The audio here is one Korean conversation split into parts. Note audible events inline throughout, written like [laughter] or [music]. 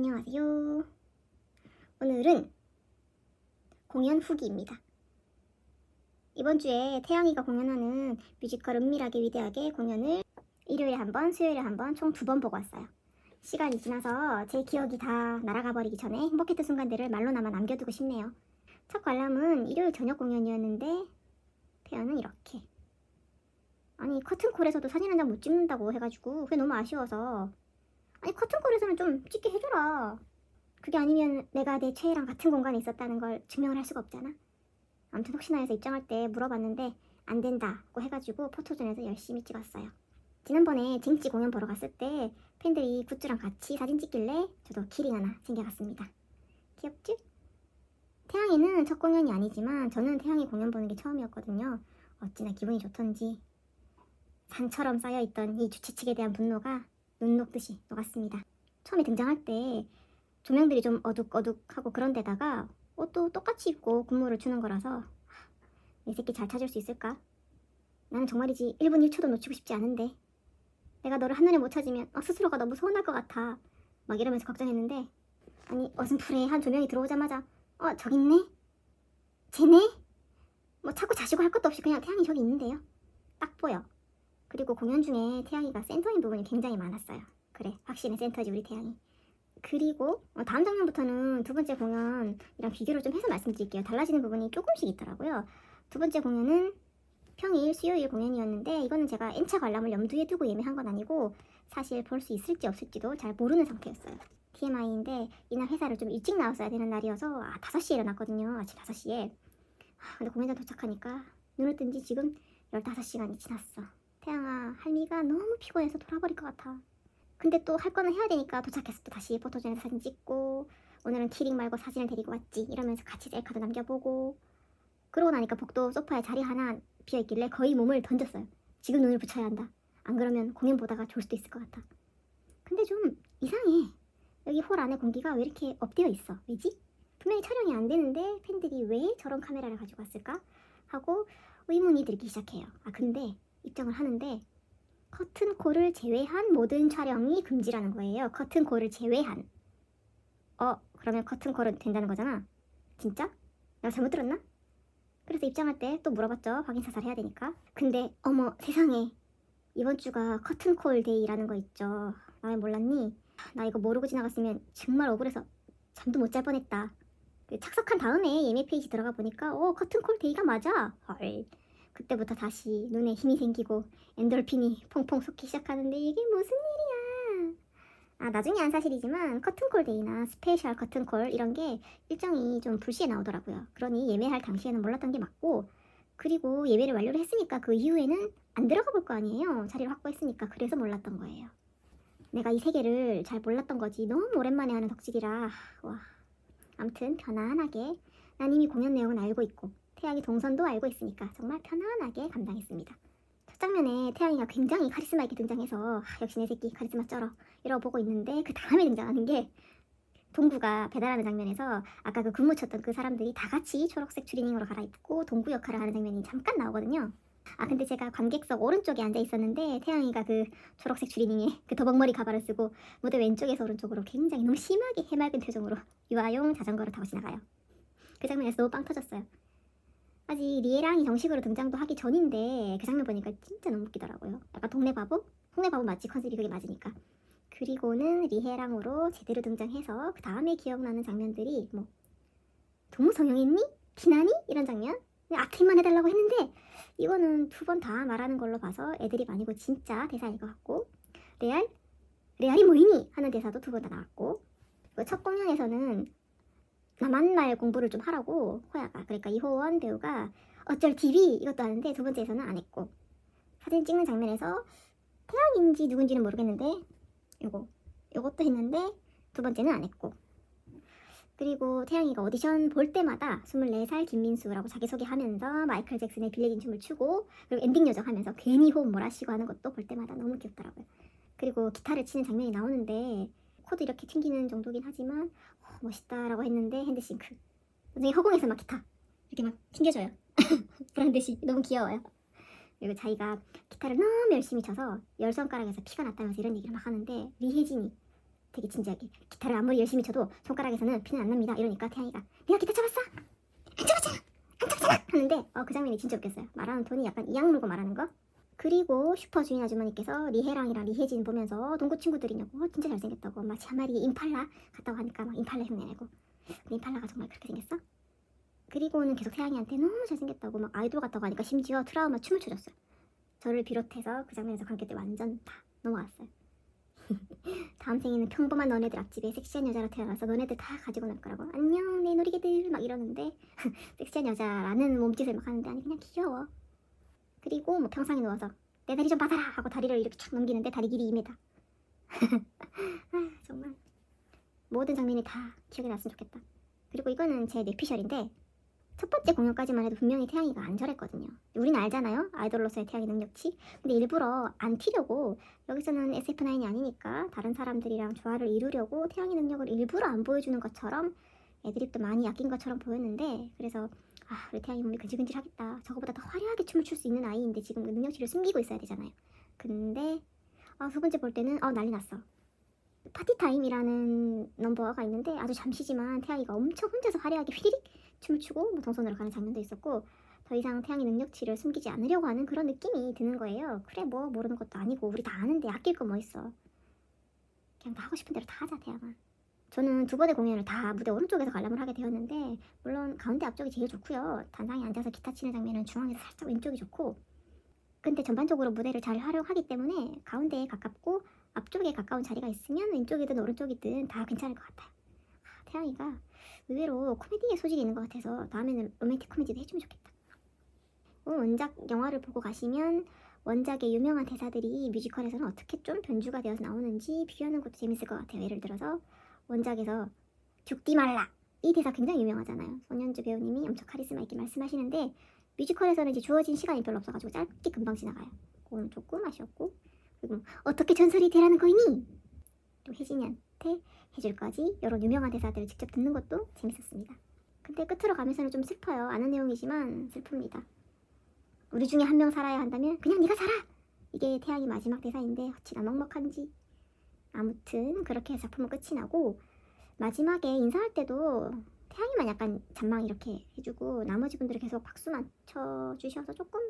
안녕하세요. 오늘은 공연 후기입니다. 이번 주에 태양이가 공연하는 뮤지컬 은밀하게 위대하게 공연을 일요일에 한 번, 수요일에 한 번, 총 두 번 보고 왔어요. 시간이 지나서 제 기억이 다 날아가 버리기 전에 행복했던 순간들을 말로나마 남겨두고 싶네요. 첫 관람은 일요일 저녁 공연이었는데 태연은 이렇게 아니 커튼콜에서도 사진 한 장 못 찍는다고 해가지고 그게 너무 아쉬워서 아니 커튼콜에서는 좀 찍게 해줘라. 그게 아니면 내가 내 최애랑 같은 공간에 있었다는 걸 증명을 할 수가 없잖아. 아무튼 혹시나 해서 입장할 때 물어봤는데 안 된다고 해가지고 포토존에서 열심히 찍었어요. 지난번에 징찌 공연 보러 갔을 때 팬들이 굿즈랑 같이 사진 찍길래 저도 키링 하나 챙겨갔습니다. 귀엽지? 태양이는 첫 공연이 아니지만 저는 태양이 공연 보는 게 처음이었거든요. 어찌나 기분이 좋던지. 산처럼 쌓여있던 이 주최 측에 대한 분노가 눈 녹듯이 녹았습니다. 처음에 등장할 때 조명들이 좀 어둑어둑하고 그런 데다가 옷도 똑같이 입고 군무를 주는 거라서 내 새끼 잘 찾을 수 있을까? 나는 정말이지 1분 1초도 놓치고 싶지 않은데 내가 너를 한눈에 못 찾으면 어, 스스로가 너무 서운할 것 같아 막 이러면서 걱정했는데 아니 어슴푸레한 조명이 들어오자마자 어 저기 있네? 쟤네? 뭐 자꾸 자시고 할 것도 없이 그냥 태양이 저기 있는데요 딱 보여 그리고 공연 중에 태양이가 센터인 부분이 굉장히 많았어요. 그래, 확실히 센터지 우리 태양이. 그리고 어, 다음 장면부터는 두 번째 공연이랑 비교를 좀 해서 말씀드릴게요. 달라지는 부분이 조금씩 있더라고요. 두 번째 공연은 평일 수요일 공연이었는데 이거는 제가 N차 관람을 염두에 두고 예매한 건 아니고 사실 볼 수 있을지 없을지도 잘 모르는 상태였어요. TMI인데 이날 회사를 좀 일찍 나왔어야 되는 날이어서 아, 5시에 일어났거든요. 아침 5시에. 아, 근데 공연장 도착하니까 눈을 뜬 지 지금 15시간이 지났어. 태양아, 할미가 너무 피곤해서 돌아버릴 것 같아. 근데 또 할 거는 해야 되니까 도착해서 또 다시 포토존에서 사진 찍고 오늘은 키링 말고 사진을 데리고 왔지 이러면서 같이 셀카도 남겨보고 그러고 나니까 복도 소파에 자리 하나 비어있길래 거의 몸을 던졌어요. 지금 눈을 붙여야 한다. 안 그러면 공연 보다가 졸 수도 있을 것 같아. 근데 좀 이상해. 여기 홀 안에 공기가 왜 이렇게 업되어 있어? 왜지? 분명히 촬영이 안 되는데 팬들이 왜 저런 카메라를 가지고 왔을까? 하고 의문이 들기 시작해요. 아 근데 입장을 하는데 커튼콜을 제외한 모든 촬영이 금지라는 거예요. 커튼콜을 제외한. 어, 그러면 커튼콜은 된다는 거잖아. 진짜? 내가 잘못 들었나? 그래서 입장할 때 또 물어봤죠. 확인 사살 해야 되니까. 근데 어머 세상에 이번 주가 커튼콜 데이라는 거 있죠. 나 왜 몰랐니? 나 이거 모르고 지나갔으면 정말 억울해서 잠도 못 잘 뻔했다. 그 착석한 다음에 예매 페이지 들어가 보니까 어 커튼콜 데이가 맞아. 헐. 그때부터 다시 눈에 힘이 생기고 엔돌핀이 퐁퐁 솟기 시작하는데 이게 무슨 일이야? 아 나중에 한 사실이지만 커튼콜 데이나 스페셜 커튼콜 이런 게 일정이 좀 불시에 나오더라고요. 그러니 예매할 당시에는 몰랐던 게 맞고 그리고 예매를 완료를 했으니까 그 이후에는 안 들어가 볼 거 아니에요. 자리를 확보했으니까 그래서 몰랐던 거예요. 내가 이 세계를 잘 몰랐던 거지 너무 오랜만에 하는 덕질이라 와. 아무튼 편안하게 난 이미 공연 내용은 알고 있고 태양이 동선도 알고 있으니까 정말 편안하게 감당했습니다. 첫 장면에 태양이가 굉장히 카리스마 있게 등장해서 아, 역시 내 새끼 카리스마 쩔어 이러고 보고 있는데 그 다음에 등장하는 게 동구가 배달하는 장면에서 아까 그 근무 쳤던 그 사람들이 다 같이 초록색 추리닝으로 갈아입고 동구 역할을 하는 장면이 잠깐 나오거든요. 아 근데 제가 관객석 오른쪽에 앉아 있었는데 태양이가 그 초록색 추리닝에 그 더벅머리 가발을 쓰고 무대 왼쪽에서 오른쪽으로 굉장히 너무 심하게 해맑은 표정으로 유아용 자전거를 타고 지나가요. 그 장면에서 너무 빵 터졌어요. 아직 리에랑이 정식으로 등장도 하기 전인데 그 장면 보니까 진짜 너무 웃기더라고요. 약간 동네 바보? 동네 바보 맞지? 컨셉이 그게 맞으니까. 그리고는 리해랑으로 제대로 등장해서 그 다음에 기억나는 장면들이 뭐 동무 성형했니? 티나니? 이런 장면? 악팅만 해달라고 했는데 이거는 두 번 다 말하는 걸로 봐서 애들이 아니고 진짜 대사일 것 같고 레알? 레알이 뭐이니? 하는 대사도 두 번 다 나왔고 그첫 공연에서는 말 공부를 좀 하라고 호야가. 그러니까 이호원 배우가 어쩔 TV 이것도 하는데 두 번째에서는 안 했고. 사진 찍는 장면에서 태양인지 누군지는 모르겠는데 요거 요것도 했는데 두 번째는 안 했고. 그리고 태양이가 오디션 볼 때마다 24살 김민수라고 자기소개하면서 마이클 잭슨의 빌리진 춤을 추고 그리고 엔딩 요정 하면서 괜히 호흡 몰아쉬고 하는 것도 볼 때마다 너무 귀엽더라고요. 그리고 기타를 치는 장면이 나오는데 코드 이렇게 튕기는 정도긴 하지만 어, 멋있다라고 했는데 핸드싱크 나중에 허공에서 막 기타 이렇게 막 튕겨줘요 [laughs] 브란드시 너무 귀여워요 그리고 자기가 기타를 너무 열심히 쳐서 열 손가락에서 피가 났다면서 이런 얘기를 막 하는데 리혜진이 되게 진지하게 기타를 아무리 열심히 쳐도 손가락에서는 피는 안 납니다. 이러니까 태양이가 내가 기타 쳐봤어? 안 쳐봤잖아. 안 쳐봤잖아. 하는데 어, 그 장면이 진짜 웃겼어요. 말하는 톤이 약간 이악 물고 말하는 거. 그리고 슈퍼 주인 아주머니께서 리해랑이랑 리해진 보면서 동구 친구들이냐고 어, 진짜 잘생겼다고 한 마리 임팔라 같다고 하니까 막 임팔라 흉내내고 임팔라가 정말 그렇게 생겼어? 그리고는 계속 태양이한테 너무 잘생겼다고 막 아이돌 같다고 하니까 심지어 트라우마 춤을 춰줬어요. 저를 비롯해서 그 장면에서 관객들 완전 다 넘어갔어요. [laughs] 다음 생에는 평범한 너네들 앞집에 섹시한 여자로 태어나서 너네들 다 가지고 놀 거라고 안녕 내 놀이개들 막 이러는데 [laughs] 섹시한 여자라는 몸짓을 막 하는데 아니 그냥 귀여워. 그리고 뭐 평상에 누워서 내 다리 좀 받아라 하고 다리를 이렇게 쫙 넘기는데 다리 길이 2m. [laughs] 아 정말 모든 장면이 다 기억에 났으면 좋겠다. 그리고 이거는 제 뇌피셜인데 첫 번째 공연까지만 해도 분명히 태양이가 안 저랬거든요. 우리는 알잖아요. 아이돌로서의 태양이 능력치. 근데 일부러 안 튀려고 여기서는 SF9이 아니니까 다른 사람들이랑 조화를 이루려고 태양이 능력을 일부러 안 보여주는 것처럼 애드립도 많이 아낀 것처럼 보였는데 그래서 아 태양이 몸이 근질근질 하겠다. 저거보다 더 화려하게 춤을 출 수 있는 아이인데 지금 그 능력치를 숨기고 있어야 되잖아요. 근데 아, 두 번째 볼 때는 어 난리 났어. 파티타임이라는 넘버가 있는데 아주 잠시지만 태양이가 엄청 혼자서 화려하게 휘리릭 춤을 추고 뭐 동선으로 가는 장면도 있었고 더 이상 태양의 능력치를 숨기지 않으려고 하는 그런 느낌이 드는 거예요. 그래 뭐 모르는 것도 아니고 우리 다 아는데 아낄 거 뭐 있어. 그냥 다 하고 싶은 대로 다 하자 태양아. 저는 두 번의 공연을 다 무대 오른쪽에서 관람을 하게 되었는데 물론 가운데 앞쪽이 제일 좋고요. 단상에 앉아서 기타 치는 장면은 중앙에서 살짝 왼쪽이 좋고 근데 전반적으로 무대를 잘 활용하기 때문에 가운데에 가깝고 앞쪽에 가까운 자리가 있으면 왼쪽이든 오른쪽이든 다 괜찮을 것 같아요. 아, 태양이가 의외로 코미디에 소질이 있는 것 같아서 다음에는 로맨틱 코미디도 해주면 좋겠다. 어, 원작 영화를 보고 가시면 원작의 유명한 대사들이 뮤지컬에서는 어떻게 좀 변주가 되어서 나오는지 비교하는 것도 재밌을 것 같아요. 예를 들어서 원작에서 죽디 말라 이 대사 굉장히 유명하잖아요. 손현주 배우님이 엄청 카리스마 있게 말씀하시는데 뮤지컬에서는 이제 주어진 시간이 별로 없어가지고 짧게 금방 지나가요. 그거는 조금 아쉬웠고 그리고 어떻게 전설이 되라는 거이니? 또 혜진이한테 해줄 거지 이런 유명한 대사들을 직접 듣는 것도 재밌었습니다. 근데 끝으로 가면서는 좀 슬퍼요. 아는 내용이지만 슬픕니다. 우리 중에 한 명 살아야 한다면 그냥 네가 살아. 이게 태양이 마지막 대사인데 어찌나 먹먹한지. 아무튼 그렇게 작품은 끝이 나고 마지막에 인사할 때도 태양이만 약간 잔망 이렇게 해주고 나머지 분들은 계속 박수만 쳐주셔서 조금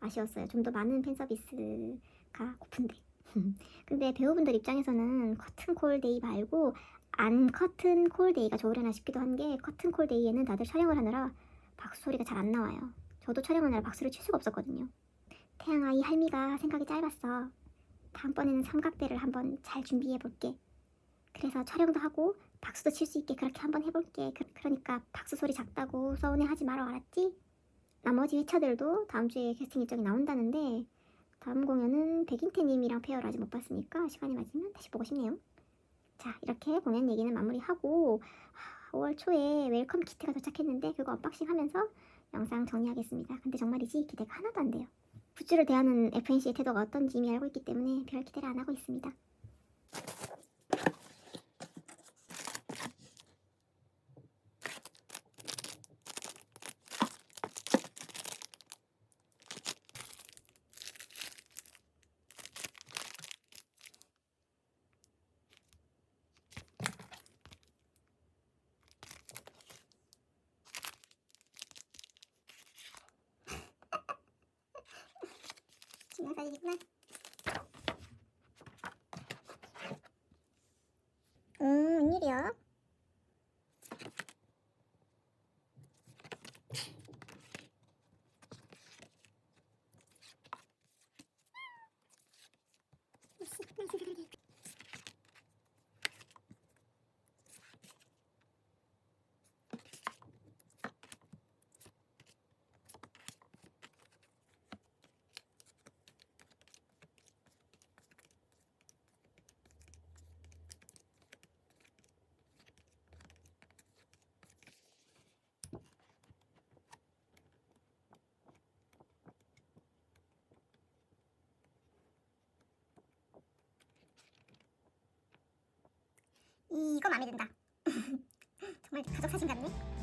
아쉬웠어요. 좀 더 많은 팬 서비스가 고픈데. [laughs] 근데 배우분들 입장에서는 커튼 콜 데이 말고 안 커튼 콜 데이가 좋으려나 싶기도 한 게 커튼 콜 데이에는 다들 촬영을 하느라 박수 소리가 잘 안 나와요. 저도 촬영하느라 박수를 칠 수가 없었거든요. 태양아 이 할미가 생각이 짧았어. 다음번에는 삼각대를 한번 잘 준비해 볼게. 그래서 촬영도 하고 박수도 칠 수 있게 그렇게 한번 해볼게. 그, 그러니까 박수 소리 작다고 서운해하지 말어 알았지? 나머지 회차들도 다음 주에 캐스팅 일정이 나온다는데 다음 공연은 백인태님이랑 페어를 아직 못 봤으니까 시간이 맞으면 다시 보고 싶네요. 자 이렇게 공연 얘기는 마무리하고 5월 초에 웰컴 키트가 도착했는데 그거 언박싱하면서 영상 정리하겠습니다. 근데 정말이지 기대가 하나도 안 돼요. 굿즈를 대하는 FNC의 태도가 어떤지 이미 알고 있기 때문에 별 기대를 안 하고 있습니다. 중요한 사진이구나. 음, 웬일이야? 이거 마음에 든다. [laughs] 정말 가족 사진 같네.